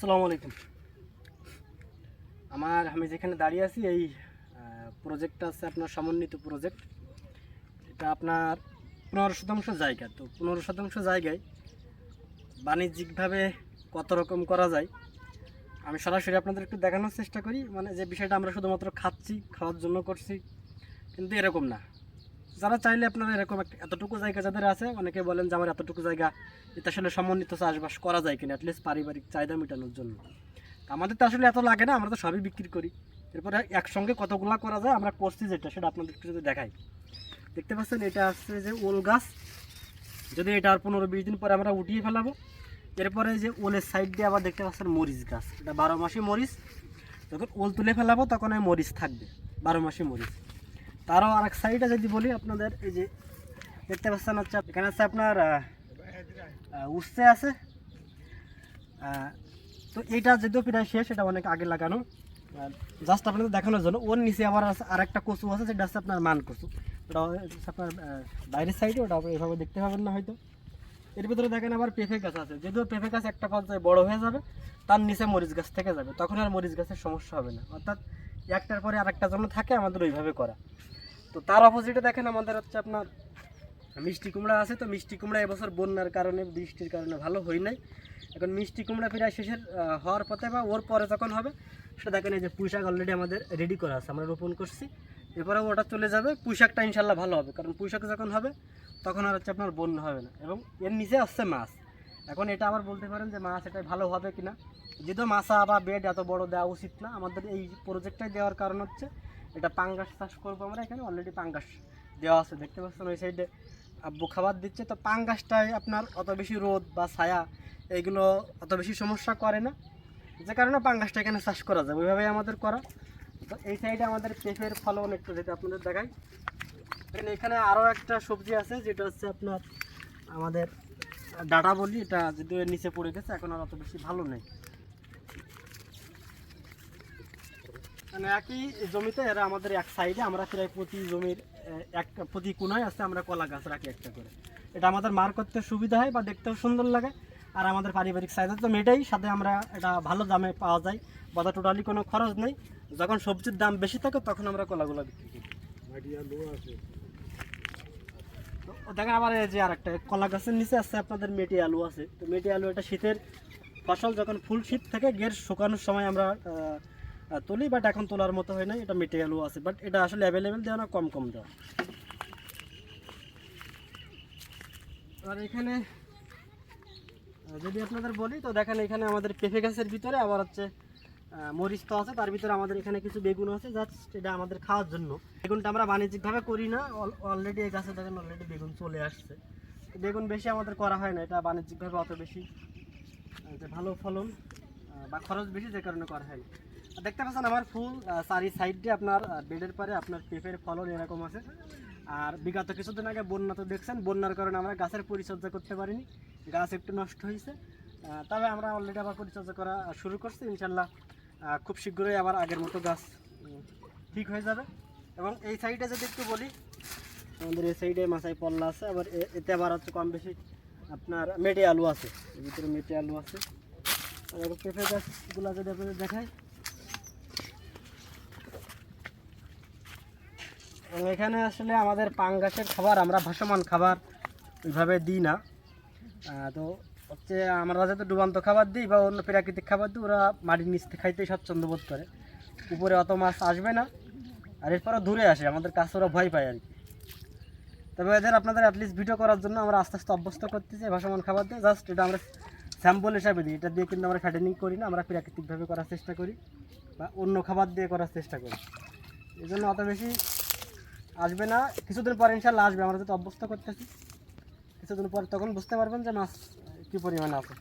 আসসালামু আলাইকুম। আমার, আমি যেখানে দাঁড়িয়ে আছি, এই প্রজেক্টটা আছে আপনার সমন্বিত প্রজেক্ট এটা আপনার পনেরো শতাংশ জায়গা। তো পনেরো শতাংশ জায়গায় বাণিজ্যিকভাবে কত রকম করা যায়, আমি সরাসরি আপনাদের একটু দেখানোর চেষ্টা করি। মানে যে বিষয়টা আমরা শুধুমাত্র খাচ্ছি, খাওয়ার জন্য করছি, কিন্তু এরকম না। যারা চাইলে আপনারা এরকম এতটুকু জায়গা যাদের আছে, অনেকে বলেন যে আমার এতটুকু জায়গা এটা আসলে সমন্বিত চাষবাস করা যায় কিনা অ্যাটলিস্ট পারিবারিক চাহিদা মেটানোর জন্য। আমাদের তো আসলে এত লাগে না, আমরা তো সবই বিক্রি করি। এরপরে একসঙ্গে কতগুলা করা যায়, আমরা করছি যেটা, সেটা আপনাদের যদি দেখাই। দেখতে পাচ্ছেন, এটা আসছে যে ওল গাছ। যদি এটা আর পনেরো বিশ দিন পরে আমরা উঠিয়ে ফেলাবো, এরপরে যে ওলের সাইড দিয়ে আবার দেখতে পাচ্ছেন মরিচ গাছ। এটা বারো মাসে মরিচ। যখন ওল তুলে ফেলাবো, তখন ওই মরিচ থাকবে, বারো মাসে মরিচ। তারও আর এক সাইডে যদি বলি আপনাদের, এই যে দেখতে পাচ্ছেন হচ্ছে, এখানে আছে আপনার উচ্ছে আছে। তো এইটা যদিও প্রায় শেষ, এটা অনেক আগে লাগানো। জাস্ট আপনাদের দেখানোর জন্য, ওর নিচে আবার আছে আর একটা কচু আছে সেটা হচ্ছে আপনার মান কচু। ওটা আপনার বাইরের সাইডে ওটা এভাবে দেখতে পাবেন না হয়তো। এর ভিতরে দেখেন আবার পেঁপে গাছ আছে। যদিও পেঁপে গাছ একটা পর্যায়ে বড় হয়ে যাবে, তার নিচে মরিচ গাছ থেকে যাবে। তখন আর মরিচ গাছের সমস্যা হবে না। অর্থাৎ একটার পরে আরেকটা জন্য থাকে, আমাদের ওইভাবে করা। তো তার অপোজিটে দেখেন আমাদের হচ্ছে আপনার মিষ্টি কুমড়া আছে, তো মিষ্টি কুমড়া এবছর বন্যার কারণে, বৃষ্টির কারণে ভালো হয় নাই। এখন মিষ্টি কুমড়া প্রায় শেষের হওয়ার পথে বা ওর পরে যখন হবে সেটা দেখেন এই যে পুঁইশাক অলরেডি আমাদের রেডি করা আছে, আমরা রোপণ করছি। এরপরে ওটা চলে যাবে, পুঁইশাকটা ইনশাল্লাহ ভালো হবে, কারণ পুঁইশাক যখন হবে, তখন আর হচ্ছে আপনার বন্যা হবে না। এবং এর নিচে আসছে মাছ। এখন এটা আবার বলতে পারেন যে মাছ এটা ভালো হবে কিনা। যদিও মাছা বা বেড এত বড় দেওয়া উচিত না, আমাদের এই প্রজেক্টটাই দেওয়ার কারণ হচ্ছে এটা পাঙ্গাস চাষ করব আমরা এখানে অলরেডি পাঙ্গাস দেওয়া আছে, দেখতে পাচ্ছেন ওই সাইডে আব্বু খাবার দিচ্ছে, তো পাঙ্গাসটায় আপনার অত বেশি রোদ বা ছায়া এইগুলো অত বেশি সমস্যা করে না। যে কারণে পাঙ্গাসটা এখানে চাষ করা যায়, ওইভাবেই আমাদের করা। তো এই সাইডে আমাদের পেঁপের ফলন একটু যেটা আপনাদের দেখাই। এখানে আরও একটা সবজি আছে, যেটা হচ্ছে আপনার আমাদের ডাটা বলি, এটা যদিও নিচে পড়ে গেছে, এখন আর অত বেশি ভালো নেই। মানে একই জমিতে এরা আমাদের এক সাইডে আমরা প্রায় প্রতি জমির এক, প্রতি কোনায় আছে আমরা কলা গাছ রাখি একটা করে। এটা আমাদের মার করতে সুবিধা হয় বা দেখতেও সুন্দর লাগে, আর আমাদের পারিবারিক চাহিদা তো মেটাই, সাথে আমরা এটা ভালো দামে পাওয়া যায়, বা টোটালি কোনো খরচ নেই। যখন সবজির দাম বেশি থাকে, তখন আমরা কলাগুলো বিক্রি করি। দেখেন আবার এই যে আরেকটা, কলা গাছের নিচে আছে আপনাদের মেটি আলু আছে। তো মেটি আলু এটা শীতের ফসল, যখন ফুল শীত থাকে গের শুকানোর সময় আমরা তুলি বাট এখন তোলার মতো হয় না এটা মেটি আলু আছে বাট এটা আসলে অ্যাভেলেবেল দেওয়া না, কম কম দেওয়া। আর এখানে যদি আপনাদের বলি, তো দেখেন এখানে আমাদের পেঁপে গাছের ভিতরে আবার হচ্ছে মরিচ তো আছে, তার ভিতরে আমাদের এখানে কিছু বেগুন আছে জাস্ট এটা আমাদের খাওয়ার জন্য। বেগুনটা আমরা বাণিজ্যিকভাবে করি না অলরেডি এই গাছে দেখেন অলরেডি বেগুন চলে আসছে। বেগুন বেশি আমাদের করা হয় না, এটা বাণিজ্যিকভাবে অত বেশি যে ভালো ফলন। বা খরচ বেশি যে কারণে করা হয় দেখতে পাচ্ছেন আমার ফুল চারি সাইড আপনার বেডের পারে আপনার পেঁপের ফলন এরকম আছে। আর বিগত কিছুদিন আগে বন্যা তো দেখছেন, বন্যার কারণে আমরা গাছের পরিচর্যা করতে পারিনি। গাছ একটু নষ্ট হয়েছে। তবে আমরা অলরেডি আবার পরিচর্যা করা শুরু করছি, ইনশাল্লাহ খুব শীঘ্রই আবার আগের মতো গাছ ঠিক হয়ে যাবে। এবং এই সাইডে যদি একটু বলি, আমাদের এই সাইডে মাথায় পল্লা আছে, আবার এতে আবার হচ্ছে কম বেশি আপনার মেটে আলু আছে ভিতরে মেটে আলু আছে। আর পেঁপে গাছগুলো যদি আপনাদের এখানে আসলে আমাদের পাঙ্গাসের খাবার, আমরা ভাসমান খাবার ওইভাবে দিই না। তো হচ্ছে আমরা যাতে ডুবান্ত খাবার দিই বা অন্য প্রাকৃতিক খাবার দিই, ওরা মাটির নিচ থেকে খাইতেই স্বাচ্ছন্দ্য বোধ করে। উপরে অত মাছ আসবে না, আর এরপরও দূরে আসে, আমাদের কাছে ওরা ভয় পায় আর কি। তবে এদের আপনাদের অ্যাটলিস্ট ভিডিও করার জন্য আমরা আস্তে আস্তে অভ্যস্ত করতেছি ভাসমান খাবার দিয়ে। জাস্ট এটা আমরা স্যাম্পল হিসাবে দিই। এটা দিয়ে কিন্তু আমরা ফ্যাটেনিং করি না, আমরা প্রাকৃতিকভাবে করার চেষ্টা করি বা অন্য খাবার দিয়ে করার চেষ্টা করি। এই জন্য অত বেশি আসবে না। কিছুদিন পর ইনশাল্লাহ আসবে, আমরা তো অভ্যস্ত করতেছি, কিছুদিন পর তখন বুঝতে পারবেন যে মাছ কী পরিমাণে আছে।